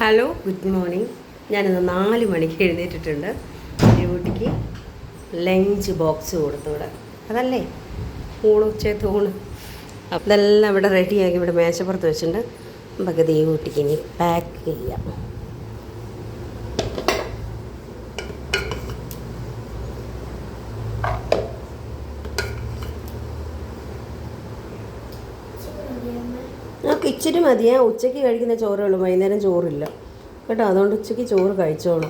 Hello good morning ഞാനിന്ന് നാല് മണിക്ക് എഴുന്നേറ്റിട്ടുണ്ട്. കുട്ടിക്ക് ലഞ്ച് ബോക്സ് കൊടുത്തൂടെ. അതല്ലേ? ഊണ് ഉച്ചയത്ത് ഊണ്. അപ്പം ഇതെല്ലാം ഇവിടെ റെഡിയാക്കി ഇവിടെ മേശപ്പുറത്ത് വെച്ചിട്ടുണ്ട്. നമുക്ക് ഈ കുട്ടിക്ക് ഇനി പാക്ക് ചെയ്യാം നമുക്ക് ഇച്ചിരി മതിയേ ഉച്ചയ്ക്ക് കഴിക്കുന്ന ചോറേ ഉള്ളൂ. വൈകുന്നേരം ചോറില്ല. കേട്ടോ? അതുകൊണ്ട് ഉച്ചയ്ക്ക് ചോറ് കഴിച്ചോളൂ.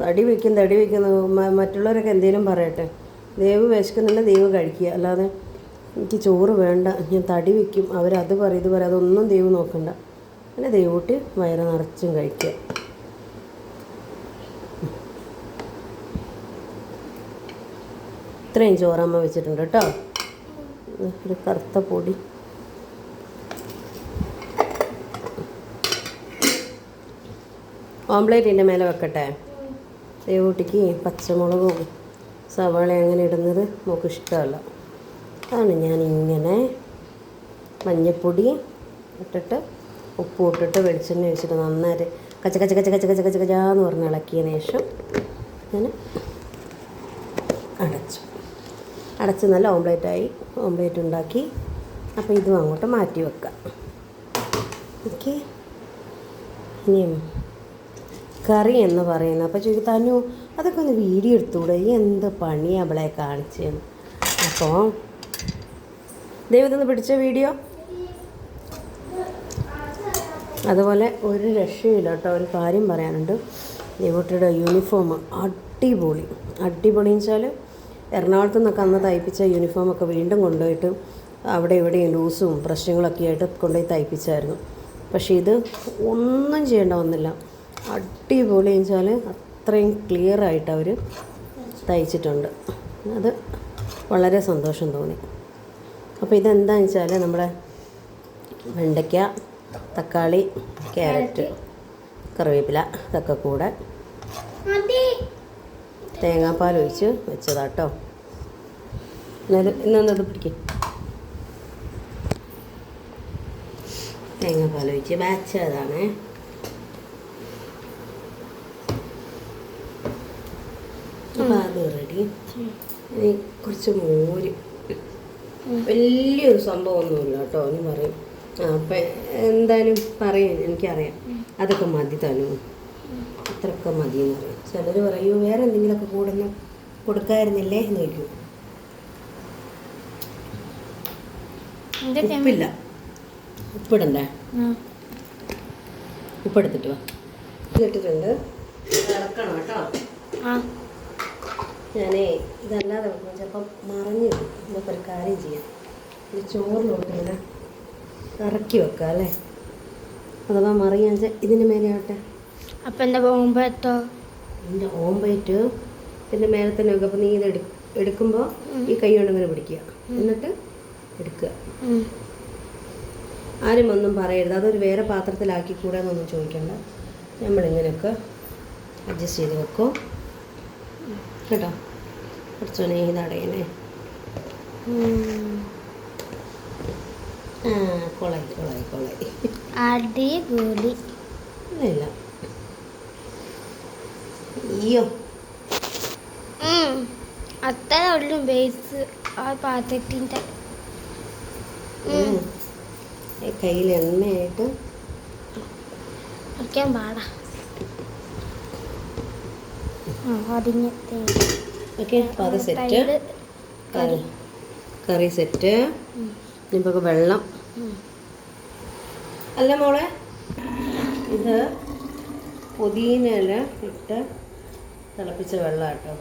തടി വയ്ക്കും തടി വയ്ക്കുന്നു. മറ്റുള്ളവരൊക്കെ എന്തെങ്കിലും പറയട്ടെ. ദൈവ് വിശക്കുന്നില്ല ദൈവം കഴിക്കുക. അല്ലാതെ എനിക്ക് ചോറ് വേണ്ട. ഞാൻ തടി വയ്ക്കും. അവരത് പറയും ഇത് പറയും. അതൊന്നും ദൈവം നോക്കണ്ട. അങ്ങനെ ദൈവൂട്ടി വയറ് നിറച്ചും കഴിക്കുക. ഇത്രയും ചോറമ്മ വെച്ചിട്ടുണ്ട് കേട്ടോ. ഒരു കറുത്ത പൊടി. ഓംപ്ലേറ്റ് ഇതിന്റെ മേലെ വെക്കട്ടെ. ദേവൂട്ടിക്ക് പച്ചമുളകും സവാള അങ്ങനെ ഇടുന്നത് നമുക്ക് ഇഷ്ടമല്ല. അതാണ് ഞാൻ ഇങ്ങനെ മഞ്ഞപ്പൊടി ഇട്ടിട്ട് ഉപ്പ് ഇട്ടിട്ട് വെളിച്ചെണ്ണ ഒഴിച്ചിട്ട് നന്നായിട്ട് കച്ച കച്ച കച്ച കച്ച കച്ച കച്ച കച്ചാന്ന് പറഞ്ഞ് ഇളക്കിയതിന് ശേഷം ഞാൻ അടച്ചു. അടച്ച് നല്ല ഓംപ്ലേറ്റായി. ഓംപ്ലേറ്റ് ഉണ്ടാക്കി. അപ്പോൾ ഇതും അങ്ങോട്ട് മാറ്റി വെക്കാം. ഓക്കെ? ഇനിയും കറി എന്ന് പറയുന്നത്. അപ്പോൾ ചോദിക്കും തന്നു അതൊക്കെ ഒന്ന് വീഡിയോ എടുത്തുകൂടെ? ഈ എന്ത് പണി അവളെ കാണിച്ച്? അപ്പോൾ ദൈവത്തിന്ന് പിടിച്ച വീഡിയോ? അതുപോലെ ഒരു രക്ഷയില്ല കേട്ടോ. ഒരു കാര്യം പറയാനുണ്ട്. ദൈവട്ടിയുടെ യൂണിഫോം അടിപൊളി. അടിപൊളി വെച്ചാൽ എറണാകുളത്ത് നിന്നൊക്കെ അന്ന് തയ്പ്പിച്ച യൂണിഫോമൊക്കെ വീണ്ടും കൊണ്ടുപോയിട്ട് അവിടെ ഇവിടെയും ലൂസും പ്രശ്നങ്ങളൊക്കെ ആയിട്ട് കൊണ്ടുപോയി തയ്പ്പിച്ചായിരുന്നു. പക്ഷേ ഇത് ഒന്നും ചെയ്യേണ്ട വന്നില്ല അടിപൊളി എന്ന് വെച്ചാൽ അത്രയും ക്ലിയർ ആയിട്ട് അവർ തയ്ച്ചിട്ടുണ്ട്. അത് വളരെ സന്തോഷം തോന്നി. അപ്പോൾ ഇതെന്താണെന്ന് വെച്ചാൽ നമ്മുടെ വെണ്ടയ്ക്ക തക്കാളി ക്യാരറ്റ് കറിവേപ്പില ഇതൊക്കെ കൂടെ തേങ്ങാപ്പാൽ ഒഴിച്ച് വെച്ചതാട്ടോ. എന്നാലും ഇന്നത് പിടിക്കും. തേങ്ങാപ്പാൽ ഒഴിച്ച് വെച്ചതാണ് അപ്പോൾ അത് റെഡി ഇനി കുറച്ച് മോര്. വലിയൊരു സംഭവമൊന്നുമില്ല കേട്ടോ ഇനി പറയും. ആ അപ്പം എന്തായാലും പറയും എനിക്കറിയാം. അതൊക്കെ മതി തനു. അത്രയൊക്കെ മതി എന്ന് പറയും. ചിലർ പറയൂ വേറെ എന്തെങ്കിലുമൊക്കെ കൂടുന്ന കൊടുക്കായിരുന്നില്ലേ? എന്ന് ചോദിക്കും. ഉപ്പില്ല. ഉപ്പിടണ്ടേ? ഉപ്പെടുത്തിട്ട് വാ. ഇട്ടിട്ടുണ്ട് ഇളക്കണം കേട്ടോ ഞാനേ ഇതല്ലാതെ വെക്കുമ്പോൾ ചിലപ്പം മറിഞ്ഞു പോകും നമുക്ക് ഒരു കാര്യം ചെയ്യാം. ഇത് ചോറിലോട്ട് ഇങ്ങനെ ഇറക്കി വെക്കാം അല്ലേ? അഥവാ മറിയാന്ന് വെച്ചാൽ ഇതിന്റെ മേലെ ആവട്ടെ. അപ്പം എന്റെ ഓമ്പയറ്റോ എന്റെ ഓമ്പയറ്റ് പിന്നെ ഇതിന്റെ മേലെ തന്നെ വെക്കുക അപ്പം നീ ഇത് എടു എടുക്കുമ്പോൾ ഈ കൈ കൊണ്ട് ഇങ്ങനെ പിടിക്കുക. എന്നിട്ട് എടുക്കുക. ആരും ഒന്നും പറയരുത്. അതൊരു വേറെ പാത്രത്തിലാക്കി കൂടാന്നൊന്നും ചോദിക്കണ്ട. നമ്മളിങ്ങനെയൊക്കെ അഡ്ജസ്റ്റ് ചെയ്ത് വെക്കും. കേട്ടോ? കുറച്ചോനെ ഇതടയണേ ആ കൊളായി കൊളായി കൊളായി. അടിപൊളി. ഇല്ല അയ്യോ. അത്ര ഉള്ളു ബേസ് ആ പാത്രത്തിന്റെ. ഈ കയ്യിൽ എണ്ണയായിട്ട് വയ്ക്കാൻ പാടാ. അതിന് ഓക്കെ അപ്പോൾ അത് സെറ്റ്. കറി. കറി സെറ്റ്. ഇനിയിപ്പോൾ വെള്ളം. അല്ല മോളെ ഇത് പുതിന ഇല ഇട്ട് തിളപ്പിച്ച വെള്ളം കേട്ടോ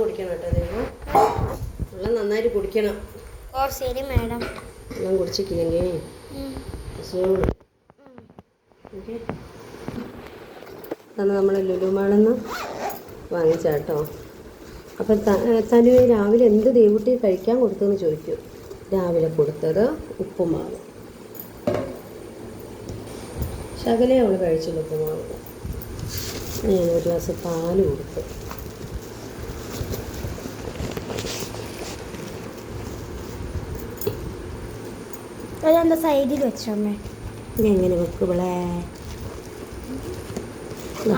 കുടിക്കണം കേട്ടോ ദൈവം. വെള്ളം നന്നായിട്ട് കുടിക്കണം. ഓ ശരി മാഡം. വെള്ളം കുടിച്ചിട്ടില്ലെങ്കിൽ അസുഖങ്ങൾ ഓക്കെ. അതാണ് നമ്മൾ ലുലുമാണെന്ന് വാങ്ങിച്ചാട്ടോ അപ്പം തനുവെ രാവിലെ എന്ത് ദൈവട്ടി കഴിക്കാൻ കൊടുത്തെന്ന് ചോദിക്കും. രാവിലെ കൊടുത്തത് ഉപ്പുമാവ്. ശകലേ അവൾ കഴിച്ചുള്ള ഉപ്പുമാവ്. ഞാൻ ഒരു ഗ്ലാസ് പാൽ കൊടുത്തു. അതെന്താ സൈഡിൽ വെച്ചോമ്മേ ഇതെങ്ങനെ വെക്കുകളെ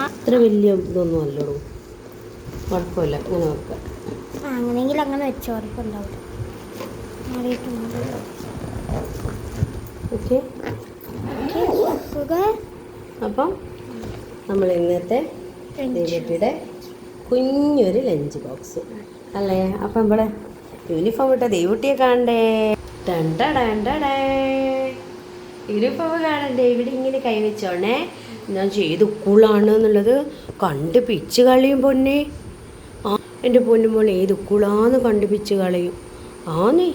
അത്ര വലിയ ഇതൊന്നും അല്ലടൂ. കുഴപ്പമില്ല അങ്ങനെ വെക്കാം. അങ്ങനെയെങ്കിൽ അങ്ങനെ വെച്ചോ ഉറപ്പുണ്ടാവും മാറിയിട്ടുണ്ട് ഓക്കെ. സുഖം. അപ്പം നമ്മൾ ഇന്നത്തെ ദേവട്ടിയുടെ കുഞ്ഞൊരു ലഞ്ച് ബോക്സ്. അല്ലേ? അപ്പം ഇവിടെ യൂണിഫോം ഇട്ട ദേവുട്ടിയെ കാണണ്ടേ? ടണ്ടടണ്ടടേ കാണണ്ടേ? ഇവിടെ ഇങ്ങനെ കൈവച്ചോണേ ഞാൻ ചെയ്ത്. ഉക്കുളാണ് എന്നുള്ളത് കണ്ട് പിച്ച് കളയും പൊന്നെ. ആ എന്റെ പൊന്നുമോൾ ഏത് ഉക്കുളാന്ന് കണ്ട് പിച്ച് കളയും. ആന്നേ.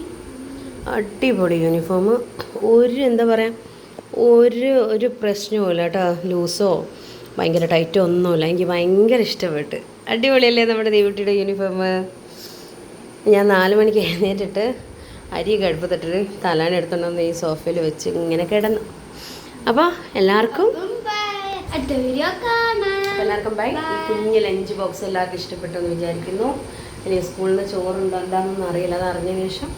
അടിപൊളി യൂണിഫോം ഒരു എന്താ പറയുക ഒരു ഒരു പ്രശ്നവുമില്ല കേട്ടോ. ലൂസോ ഭയങ്കര ടൈറ്റോ ഒന്നുമില്ല. എനിക്ക് ഭയങ്കര ഇഷ്ടപ്പെട്ട്. അടിപൊളിയല്ലേ നമ്മുടെ ദേവിട്ടിയുടെ യൂണിഫോം ഞാൻ നാല് മണിക്ക് എഴുന്നേറ്റിട്ട് അരി കടുപ്പത്തിട്ടിട്ട് തലാൻ എടുത്തോണ്ട് ഈ സോഫയിൽ വെച്ച് ഇങ്ങനെ കിടന്നു. അപ്പോൾ എല്ലാവർക്കും എല്ലാവർക്കും ബൈ കുഞ്ഞ് ലഞ്ച് ബോക്സ് എല്ലാവർക്കും ഇഷ്ടപ്പെട്ടു എന്ന് വിചാരിക്കുന്നു. ഇനി സ്കൂളിൽ നിന്ന് ചോറുണ്ടോ എന്താണെന്നൊന്നും അറിയില്ല അത് അറിഞ്ഞ ശേഷം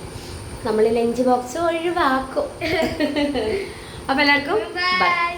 നമ്മൾ ലഞ്ച് ബോക്സ് ഒഴിവാക്കും. അപ്പോൾ എല്ലാവർക്കും ബൈ